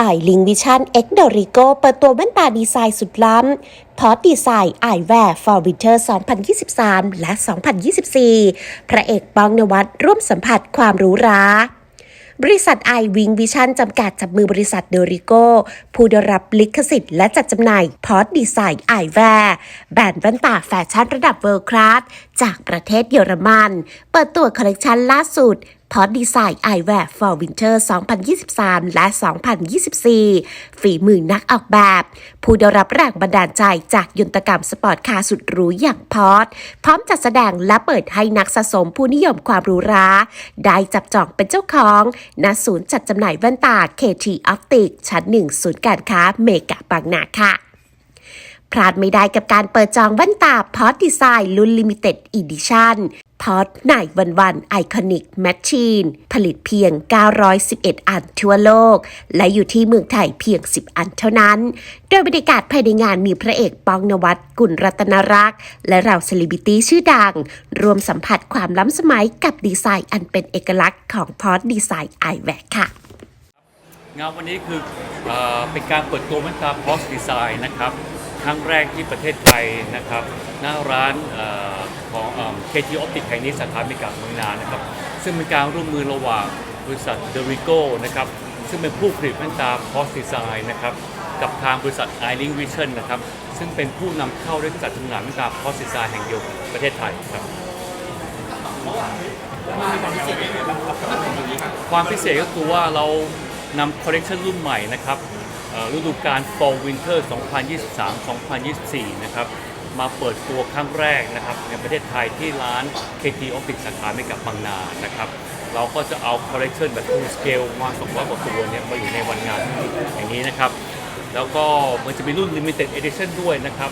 i ายลิงวิชั่นเอ็กโดริโกเปิดตัวแว่นตาดีไซน์สุดล้ำ พอตดีไซน์ไอแวร์ for winter 2023 และ 2024 พระเอกป้องนวัดร่วมสัมผัสความหรู้ราบริษัทไอวิงวิชั่นจำกัดจับมือบริษัทเดริโกผู้ได้รับลิขสิทธิ์และจัดจำหน่ายพอร์ตดีไซน์ไอแวร์แบรนด์แว่นตาแฟชั่นระดับเวิลด์คลาสจากประเทศเยอรมัน เปิดตัวคอลเลกชันล่าสุด พอร์ตดีไซน์ไอแวร์ for winter 2023 และ 2024 ฝีมือนักออกแบบ ผู้ได้รับแรงบันดาลใจจากยนตกรรมสปอร์ตคาร์สุดหรูอย่างพอร์ตพร้อมจัดแสดงและเปิดให้นักสะสมผู้นิยมความหรูหราได้จับจองเป็นเจ้าของณศูนย์จัดจำหน่ายแว่นตา KT Optic ชั้นหนึ่งศูนย์การค้าเมกะบางนาค่ะพลาดไม่ได้กับการเปิดจองแว่นตาพอ t ดีไซน์รุ่น Limited Edition พอ t ไหนวันวันไอคอนิกแมชชีนผลิตเพียง 911 อันทั่วโลก และอยู่ที่เมืองไทยเพียง 10 อันเท่านั้น โดยบรรยากาศภายในงานมีพระเอกป้องนวัดกุลรัตนรักษ์ และเราเซเลบิตี้ชื่อดัง รวมสัมผัสความล้ำสมัยกับดีไซน์อันเป็นเอกลักษณ์ของพอ t ดีไซน์ไอแวกค่ะงานวันนี้คือเอเป็นการเปิดตัวแว่นตา Post Design นะครับ ครั้งแรกที่ประเทศไทยนะครับหน้าร้านเออของเอ่อ KT Optic แห่งนี้สาขาเมกาเมืองนานะครับซึ่งเป็นการร่วมมือระหว่างบริษัท The Rigo นะครับซึ่งเป็นผู้ผลิตแว่นตา Post Design นะครับกับทางบริษัท i l i n k Vision นะครับซึ่งเป็นผู้นำเข้าและจัดจำหน่ายแว่นตา Post Design แห่งเดียวของประเทศไทยครับ ความพิเศษก็คือว่าเรานำคอลเลกชันรุ่นใหม่นะครับ ฤดูกาล Fall Winter 2023-2024 นะครับ มาเปิดตัวครั้งแรกนะครับ ในประเทศไทยที่ร้าน KT Optic สาขาไม่กับบางนานะครับ เราก็จะเอาคอลเลกชันแบบ full scale มา200กว่าตัวเนี่ยมาอยู่ในวันงานอย่างนี้นะครับ แล้วก็มันจะมีรุ่น limited edition ด้วยนะครับ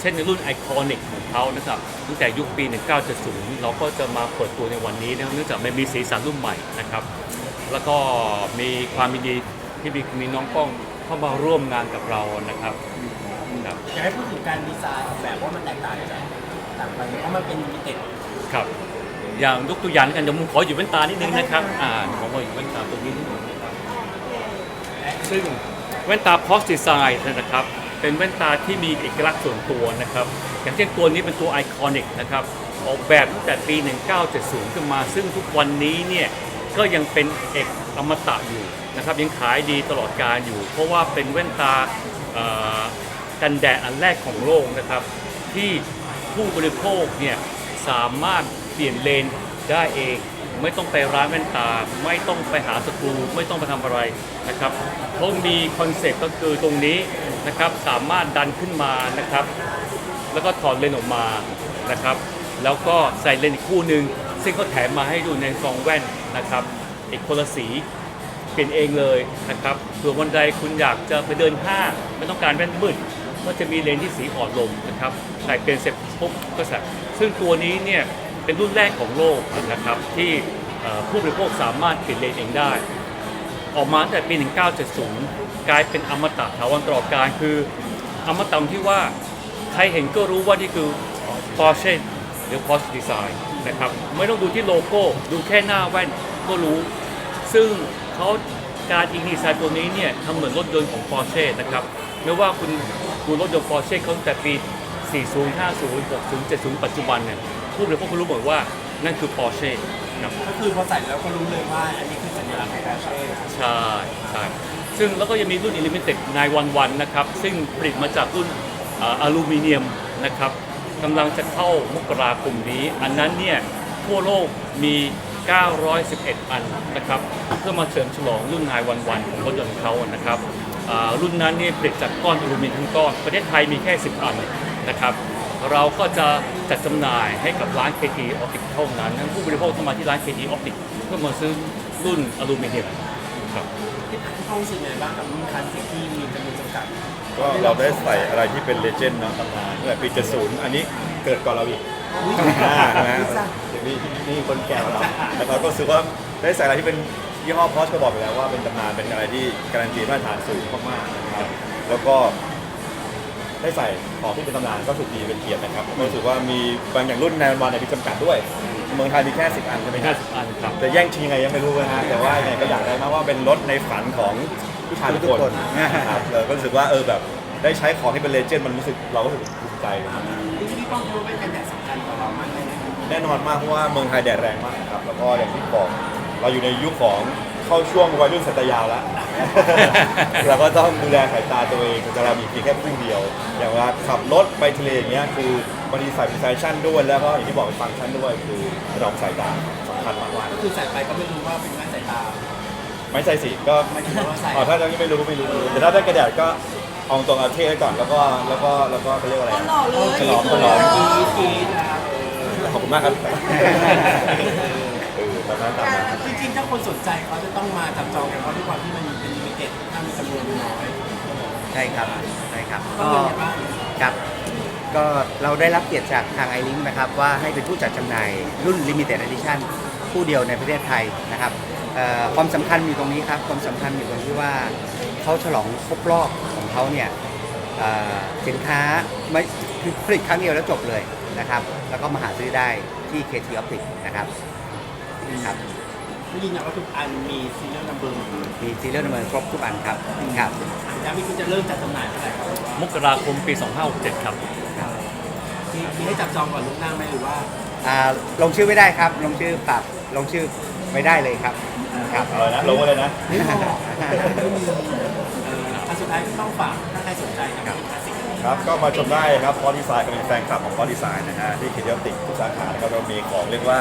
เช่นในรุ่นไอคอนิกของเขานะครับ ตั้งแต่ยุคปี 1970 เราก็จะมาเปิดตัวในวันนี้นะเนื่องจากมันมีสีสันรุ่นใหม่นะครับ แล้วก็มีความดีที่มีมีน้องป้อง เข้ามาร่วมงานกับเรานะครับครับอยากให้พูดถึงการดีไซน์ออกแบบว่ามันแตกต่างจากต่างไปเพราะมันเป็นมิเต็ดครับ อย่างยกตัวอย่างกันเดี๋ยวผมขออยู่แว่นตานิดนึงนะครับอ่าผมขออยู่แว่นตาตรงนี้นิดนึงนะครับซึ่งแว่นตา Post Design นะครับ เป็นแว่นตาที่มีเอกลักษณ์ส่วนตัวนะครับ อย่างเช่นตัวนี้เป็นตัวไอคอนิกนะครับ ออกแบบตั้งแต่ปี 1970 ขึ้นมา ซึ่งทุกวันนี้เนี่ย ก็ยังเป็นเอกอมตะอยู่นะครับยังขายดีตลอดการอยู่ เพราะว่าเป็นแว่นตากันแดดอันแรกของโลกนะครับ ที่ผู้บริโภคเนี่ยสามารถเปลี่ยนเลนได้เอง ไม่ต้องไปร้านแว่นตา ไม่ต้องไปหาสกรูไม่ต้องไปทำอะไรนะครับเขามีคอนเซ็ปต์ก็คือตรงนี้นะครับสามารถดันขึ้นมานะครับ แล้วก็ถอดเลนออกมานะครับ แล้วก็ใส่เลนอีกคู่หนึ่ง ซึ่งเขาแถมมาให้ดูในซองแว่นนะครับอีกคนละสีเปลี่ยนเองเลยนะครับส่วนวันใดคุณอยากจะไปเดินห้างไม่ต้องการแว่นมืดก็จะมีเลนส์ที่สีอ่อนลงนะครับใส่เป็นเสร็จปุ๊บก็ใส่ซึ่งตัวนี้เนี่ยเป็นรุ่นแรกของโลกนะครับที่ผู้บริโภคสามารถเปลี่ยนเลนส์เองได้ ออกมาตั้งแต่ปี 1970 กลายเป็นอมตะถาวรตลอดการคืออมตะที่ว่าใครเห็นก็รู้ว่านี่คือ Porsche หรือ Porsche Design นะครับไม่ต้องดูที่โลโก้ดูแค่หน้าแว่นก็รู้ ซึ่งเขาการอิงดีไซน์ตัวนี้เนี่ยทำเหมือนรถยนต์ของ Porsche นะครับไม่ว่าคุณดูรถยนต์ Porsche เขาตั้งแต่ปี 40 50 60 70 ปัจจุบันเนี่ยผู้บริโภคก็รู้หมดว่านั่นคือ Porsche ครับก็คือพอใส่แล้วก็รู้เลยว่าอันนี้คือสัญลักษณ์ของแฟชั่นใช่ใช่ซึ่งแล้วก็ยังมีรุ่น Limited 911 นะครับ ซึ่งผลิตมาจากรุ่นอ่าอลูมิเนียมนะครับ กำลังจะเข้ามกราคมนี้ อันนั้นเนี่ยทั่วโลกมี 911 อันนะครับ เพื่อมาเฉลิมฉลองรุ่น911ของรถยนต์เขานะครับรุ่นนั้นเนี่ยผลิตจากก้อนอลูมิเนียมทั้งก้อน ประเทศไทยมีแค่ 10 อันนะครับ เราก็จะจัดจำหน่ายให้กับร้าน KT Optic เท่านั้น ผู้บริโภคต้องมาที่ร้าน KT Optic เพื่อมาซื้อรุ่นอลูมิเนียม ครับที่เข้ารู้สึกไงบ้างกับรุ่นคลาสสิกที่มีจำนวนจำกัดก็เราได้ใส่อะไรที่เป็นเลเจนด์นะตำนานตั้งแต่ปี70อันนี้เกิดก่อนเราอีกอ่านะเดี๋ยวนี้นี่คนแก่กว่าเราแล้วเราก็รู้สึกว่าได้ใส่อะไรที่เป็นยี่ห้อพอชก็บอกไปแล้วว่าเป็นตำนานเป็นอะไรที่การันตีมาตรฐานสูงมากๆนะครับแล้วก็ได้ใส่ของที่เป็นตำนานก็สุดดีเป็นเกียรตินะครับก็รู้สึกว่ามีบางอย่างรุ่นในวันเนี่ยมีจำกัดด้วย เมืองไทยมีแค่ 10 อันใช่ไหมครับ50อันครับ จะแย่งชิงยังไงยังไม่รู้นะฮะแต่ว่ายังไงก็อยากได้มากว่าเป็นรถในฝันของผู้ชายทุกคนนะครับเราก็รู้สึกว่าเออแบบได้ใช้ของที่เป็นเลเจนด์มันรู้สึกเราก็รู้สึกภูมิใจนะครับที่พี่ป้องคิดว่าเป็นกันแดดสำคัญต่อเรามากเลยนะแน่นอนมากเพราะว่าเมืองไทยแดดแรงมากครับแล้วก็อย่างที่บอกเราอยู่ในยุคของ เข้าช่วงวัยรุ่นสายตายาวแล้ว เราก็ต้องดูแลสายตาตัวเองแต่เรามีเพียงแค่คู่เดียว อย่างเวลาขับรถไปทะเลอย่างเงี้ยคือบางทีใส่เป็นแฟชั่นด้วยแล้วก็อย่างที่บอกเป็นฟังก์ชันด้วยคือรองสายตาสำคัญมากก็คือใส่ไปก็ไม่รู้ว่าเป็นแว่นสายตา ๆไม่ใส่สิก็ไม่ถึงว่าใส่ อ๋อถ้ายังไม่รู้ไม่รู้แต่ถ้าได้กระดาษก็เอาตรงเอาเท่ไว้ก่อนแล้วก็แล้วก็แล้วก็เขาเรียกว่าอะไรนะฉลองฉลอง กรีดกรีดนะครับ ขอบคุณมากครับ เออตามนั้นตามนั้น จริงๆถ้าคนสนใจเขาจะต้องมาจับจองกันเพราะด้วยความที่มันเป็นลิมิเต็ดถ้ามีจำนวนน้อยใช่ครับใช่ครับต้องก็เป็นยังไงบ้างครับก็เราได้รับเกียรติจากทางไอลิงนะครับว่าให้เป็นผู้จัดจำหน่ายรุ่น Limited Edition ผู้เดียวในประเทศไทยนะครับเอ่อความสำคัญอยู่ตรงนี้ครับ ความสำคัญอยู่ตรงที่ว่าเขาฉลองครบรอบของเขาเนี่ยเอ่อสินค้าไม่คือผลิตครั้งเดียวแล้วจบเลยนะครับ แล้วก็มาหาซื้อได้ที่ KT Optics นะครับครับ ไม่ยืนยันว่าทุกอันมีซีเรียลนัมเบอร์หมดเลยมีซีเรียลนัมเบอร์ครบทุกอันครับครับแล้วมีคุณจะเริ่มจัดจำหน่ายเมื่อไหร่ครับมกราคมปี 2567 ครับ มีมีให้จับจองก่อนล่วงหน้าไหมหรือว่าอ่าลงชื่อไม่ได้ครับ ลงชื่อปรับลงชื่อไม่ได้เลยครับครับ เอาเลยนะลงมาเลยนะ ไม่พอเอออันสุดท้ายก็ต้องฝากถ้าใครสนใจกับคลาสสิกครับ ก็มาชมได้ครับพอดีไซน์ก็เป็นแฟนคลับของพอดีไซน์นะฮะที่คิดยติกทุกสาขาแล้วก็เรามีของเรียกว่า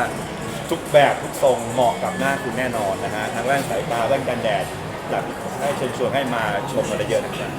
ทุกแบบทุกทรงเหมาะกับหน้าคุณแน่นอนนะฮะทั้งแว่นสายตาแว่นกันแดดอยากให้เชิญชวนให้มาชมกันเยอะๆนะครับ